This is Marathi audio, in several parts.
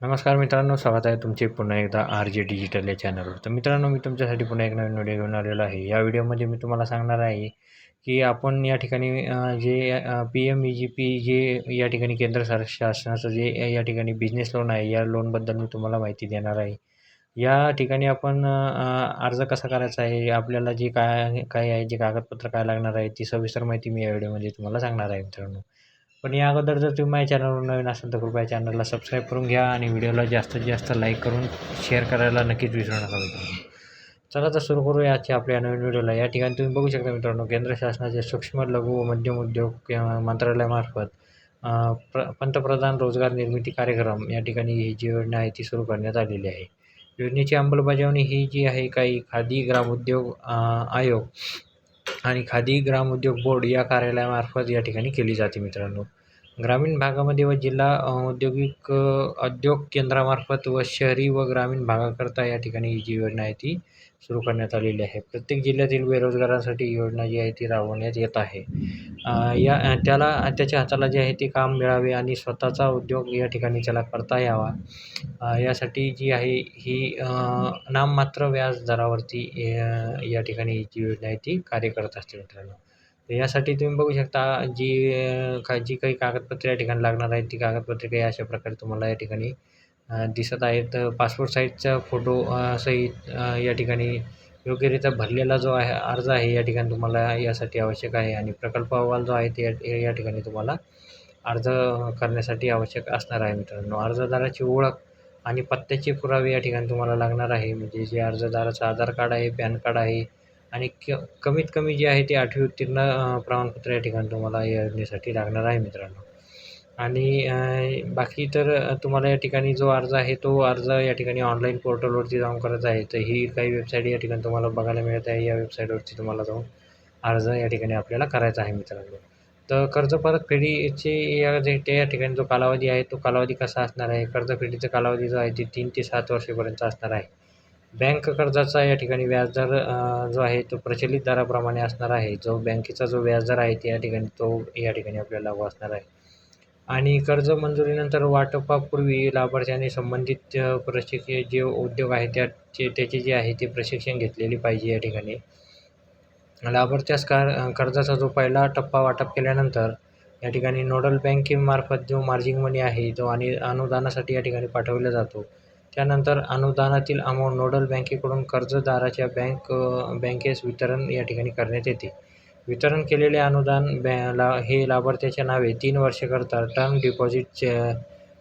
नमस्कार मित्रांनो स्वागत आहे तुमचे पुन्हा एकदा आर जे डिजिटल या चॅनलवर. तर मित्रांनो मी तुमच्यासाठी पुन्हा एक नवीन व्हिडिओ घेऊन आलेलो आहे. या व्हिडिओमध्ये मी तुम्हाला सांगणार आहे की आपण या ठिकाणी जे P M E G P जे या ठिकाणी केंद्र सर शासनाचं जे या ठिकाणी बिझनेस लोन आहे या लोनबद्दल मी तुम्हाला माहिती देणार आहे. या ठिकाणी आपण अर्ज कसा करायचा आहे आपल्याला जे काय काय आहे जे कागदपत्र काय लागणार आहे ती सविस्तर माहिती मी या व्हिडिओमध्ये तुम्हाला सांगणार आहे मित्रांनो. पण या अगोदर जर तुम्ही माझ्या चॅनलवर नवीन असाल तर कृपया चॅनलला सबस्क्राईब करून घ्या आणि व्हिडिओला जास्तीत जास्त लाईक करून शेअर करायला नक्कीच विसरू नका मित्रांनो. चला तर सुरू करूया आजच्या आपल्या नवीन व्हिडिओला या ठिकाणी तुम्ही बघू शकता मित्रांनो केंद्र शासनाचे सूक्ष्म लघु व मध्यम उद्योग किंवा मंत्रालयामार्फत प्र पंतप्रधान रोजगार निर्मिती कार्यक्रम या ठिकाणी ही जी योजना आहे ती सुरू करण्यात आलेली आहे. योजनेची अंमलबजावणी ही जी आहे काही खादी ग्रामोद्योग आयोग आणि खादी ग्रामोद्योग बोर्ड या कार्यालयामार्फत या ठिकाणी केली जाते मित्रांनो. ग्रामीण भागामध्ये व जिल्हा औद्योगिक उद्योग केंद्रामार्फत व शहरी व ग्रामीण भागाकरता या ठिकाणी ही जी योजना आहे ती सुरू करण्यात आलेली आहे. प्रत्येक जिल्ह्यातील बेरोजगारांसाठी योजना जी आहे ती राबवण्यात येत आहे. या त्याला त्याच्या हाताला जे आहे ते काम मिळावे आणि स्वतःचा उद्योग या ठिकाणी त्याला करता यावा. यासाठी जी आहे ही नाममात्र व्याज दरावरती या ठिकाणी जी योजना आहे ती कार्य करत असते मित्रांनो. तर यासाठी तुम्ही बघू शकता जी का जी काही कागदपत्रे या ठिकाणी लागणार आहेत ती कागदपत्रे काही अशा प्रकारे तुम्हाला या ठिकाणी दिसत आहेत. पासपोर्ट साईजचा फोटो सहित या ठिकाणी योग्यरित्या भरलेला जो आहे अर्ज आहे या ठिकाणी तुम्हाला यासाठी आवश्यक आहे आणि प्रकल्प अहवाल जो आहे ते या ठिकाणी तुम्हाला अर्ज करण्यासाठी आवश्यक असणार आहे मित्रांनो. अर्जदाराची ओळख आणि पत्त्याचे पुरावे या ठिकाणी तुम्हाला लागणार आहे. म्हणजे जे अर्जदाराचं आधार कार्ड आहे पॅन कार्ड आहे आणि क कमीत कमी जे आहे ते आठवी उत्तीर्ण प्रमाणपत्र या ठिकाणी तुम्हाला या योजनेसाठी लागणार आहे मित्रांनो. आणि बाकी तर तुम्हाला या ठिकाणी जो अर्ज आहे तो अर्ज या ठिकाणी ऑनलाईन पोर्टलवरती जाऊन करायचा आहे. तर ही काही वेबसाईट या ठिकाणी तुम्हाला बघायला मिळत आहे. या वेबसाईटवरती तुम्हाला जाऊन अर्ज या ठिकाणी आपल्याला करायचा आहे मित्रांनो. तर कर्ज परतफेडीचे या जे त्या या ठिकाणी जो कालावधी आहे तो कालावधी कसा असणार आहे? कर्जफेडीचा कालावधी जो आहे ते तीन ते सात वर्षेपर्यंत असणार आहे. बँक कर्जाचा या ठिकाणी व्याजदर जो आहे तो प्रचलित दराप्रमाणे असणार आहे. जो बँकेचा जो व्याजदर आहे त्या या ठिकाणी तो या ठिकाणी आपल्याला लागू असणार आहे. आणि कर्ज मंजुरीनंतर वाटपापूर्वी लाभार्थ्याने संबंधित अ, जे उद्योग आहे त्याचे त्याचे जे आहे ते प्रशिक्षण घेतलेले पाहिजे या ठिकाणी. लाभार्थ्यास कार कर्जाचा जो पहिला टप्पा वाटप केल्यानंतर या ठिकाणी नोडल बँकेमार्फत जो मार्जिंग मनी आहे तो आणि अनुदानासाठी या ठिकाणी पाठवला जातो. त्यानंतर अनुदानातील अमाऊंट नोडल बँकेकडून कर्जदाराच्या बँक बँकेस वितरण या ठिकाणी करण्यात येते. वितरण केलेले अनुदान बॅ ला हे लाभार्थ्याच्या नावे तीन वर्षाकरता टर्म डिपॉझिटच्या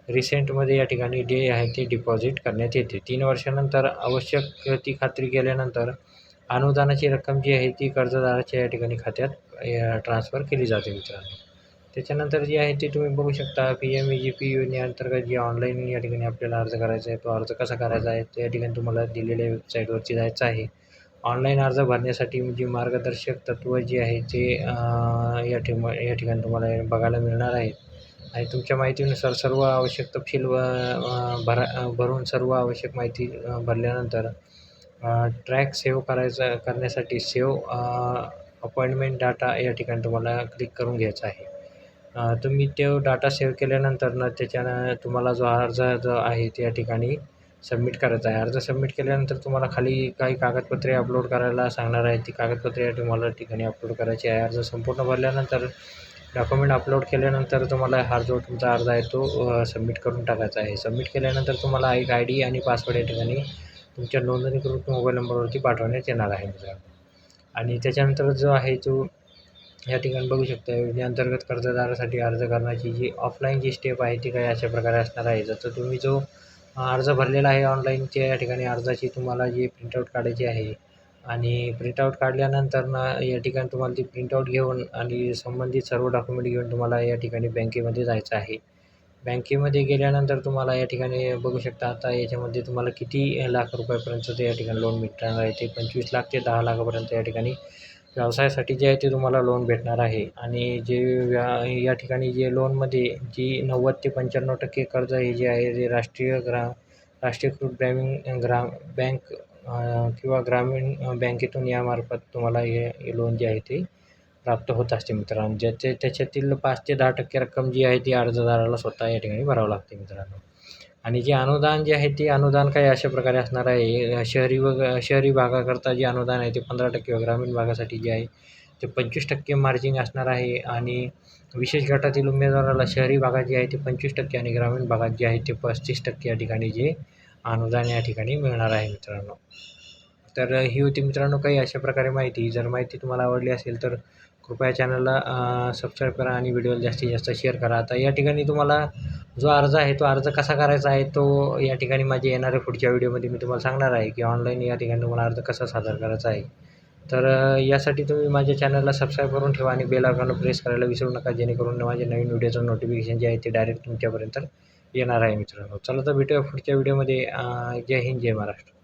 रिसेंटमध्ये या ठिकाणी जे आहे ते डिपॉझिट करण्यात येते. तीन वर्षानंतर आवश्यक ती खात्री केल्यानंतर अनुदानाची रक्कम जी आहे ती कर्जदाराच्या या ठिकाणी खात्यात ट्रान्स्फर केली जाते मित्रांनो त्याच्यानंतर जी आहे ते तुम्ही बघू शकता P M E G P योजनेअंतर्गत जे ऑनलाईन या ठिकाणी आपल्याला अर्ज करायचा आहे तो अर्ज कसा करायचा आहे त्या ठिकाणी तुम्हाला दिलेल्या वेबसाईटवरती जायचं आहे. ऑनलाईन अर्ज भरण्यासाठी जी मार्गदर्शक तत्त्व जी आहे ते या ठिमा या ठिकाणी तुम्हाला बघायला मिळणार आहेत आणि तुमच्या माहितीनुसार सर्व आवश्यक तपशील व भरा भरून सर्व आवश्यक माहिती भरल्यानंतर ट्रॅक सेव्ह करायचा करण्यासाठी सेव्ह अपॉइंटमेंट डाटा या ठिकाणी तुम्हाला क्लिक करून घ्यायचा आहे. तुम्ही तो डाटा सेव्ह केल्यानंतर ना त्याच्यानं तुम्हाला जो अर्ज जो आहे त्या ठिकाणी सबमिट करायचा आहे. अर्ज सबमिट केल्यानंतर तुम्हाला खाली काही कागदपत्रे अपलोड करायला सांगणार आहे. ती कागदपत्रे तुम्हाला ठिकाणी अपलोड करायची आहे. अर्ज संपूर्ण भरल्यानंतर डॉक्युमेंट अपलोड केल्यानंतर तुम्हाला हा जो तुमचा अर्ज आहे तो सबमिट करून टाकायचा आहे. सबमिट केल्यानंतर तुम्हाला एक आय डी आणि पासवर्ड या ठिकाणी तुमच्या नोंदणीकृत मोबाईल नंबरवरती पाठवण्यात येणार आहे. मित्रांनो. आणि त्याच्यानंतर जो आहे तो या ठिकाणी बघू शकता. योजनेअंतर्गत कर्जदारासाठी अर्ज करण्याची जी ऑफलाईन जी स्टेप आहे ती काही अशा प्रकारे असणार आहे. जसं तुम्ही जो अर्ज भरलेला आहे ऑनलाईन त्या या ठिकाणी अर्जाची तुम्हाला जी प्रिंटआउट काढायची आहे आणि प्रिंटआउट काढल्यानंतर ना या ठिकाणी तुम्हाला ती प्रिंटआउट घेऊन आणि संबंधित सर्व डॉक्युमेंट घेऊन तुम्हाला या ठिकाणी बँकेमध्ये जायचं आहे. बँकेमध्ये गेल्यानंतर तुम्हाला या ठिकाणी बघू शकता आता याच्यामध्ये तुम्हाला किती लाख रुपयापर्यंतचं ते या ठिकाणी लोन मिळणार आहे. ते पंचवीस लाख ते दहा लाखापर्यंत या ठिकाणी व्यवसायासाठी जे आहे ते तुम्हाला लोन भेटणार आहे. आणि जे व्या या ठिकाणी जे लोनमध्ये जी नव्वद ते पंच्याण्णव टक्के कर्ज हे जे आहे जे राष्ट्रीय ग्रा राष्ट्रीयकृत ग्रामीण ग्राम बँक किंवा ग्रामीण बँकेतून यामार्फत तुम्हाला हे हे लोन जे आहे ते प्राप्त होत असते मित्रांनो. ज्याचे त्याच्यातील पाच ते दहा टक्के रक्कम जी आहे ती अर्जदाराला स्वतः या ठिकाणी भरावं लागते मित्रांनो. आणि जे अनुदान जे आहे ते अनुदान काही अशा प्रकारे असणार आहे. शहरी व शहरी भागाकरता जे अनुदान आहे ते पंधरा टक्के व ग्रामीण भागासाठी जे आहे ते पंचवीस टक्के मार्जिन असणार आहे. आणि विशेष गटातील उमेदवाराला शहरी भागात जे आहे ते पंचवीस टक्के आणि ग्रामीण भागात जे आहे ते पस्तीस टक्के या ठिकाणी जे अनुदान या ठिकाणी मिळणार आहे मित्रांनो. तर ही होती मित्रांनो काही अशा प्रकारे माहिती. जर माहिती तुम्हाला आवडली असेल तर कृपया चॅनलला सबस्क्राईब करा आणि व्हिडिओला जास्तीत जास्त शेअर करा. आता या ठिकाणी तुम्हाला जो अर्ज आहे तो अर्ज कसा करायचा आहे तो या ठिकाणी माझे येणाऱ्या पुढच्या व्हिडिओमध्ये मी तुम्हाला सांगणार आहे की ऑनलाईन या ठिकाणी तुम्हाला अर्ज कसा सादर करायचा आहे. तर यासाठी तुम्ही माझ्या चॅनलला सबस्क्राईब करून ठेवा आणि बेल आयकॉन प्रेस करायला विसरू नका जेणेकरून माझे नवीन व्हिडिओचं नोटिफिकेशन जे आहे ते डायरेक्ट तुमच्यापर्यंत येणार आहे मित्रांनो. चला तर भेटूया पुढच्या व्हिडिओमध्ये. जय हिंद जय महाराष्ट्र.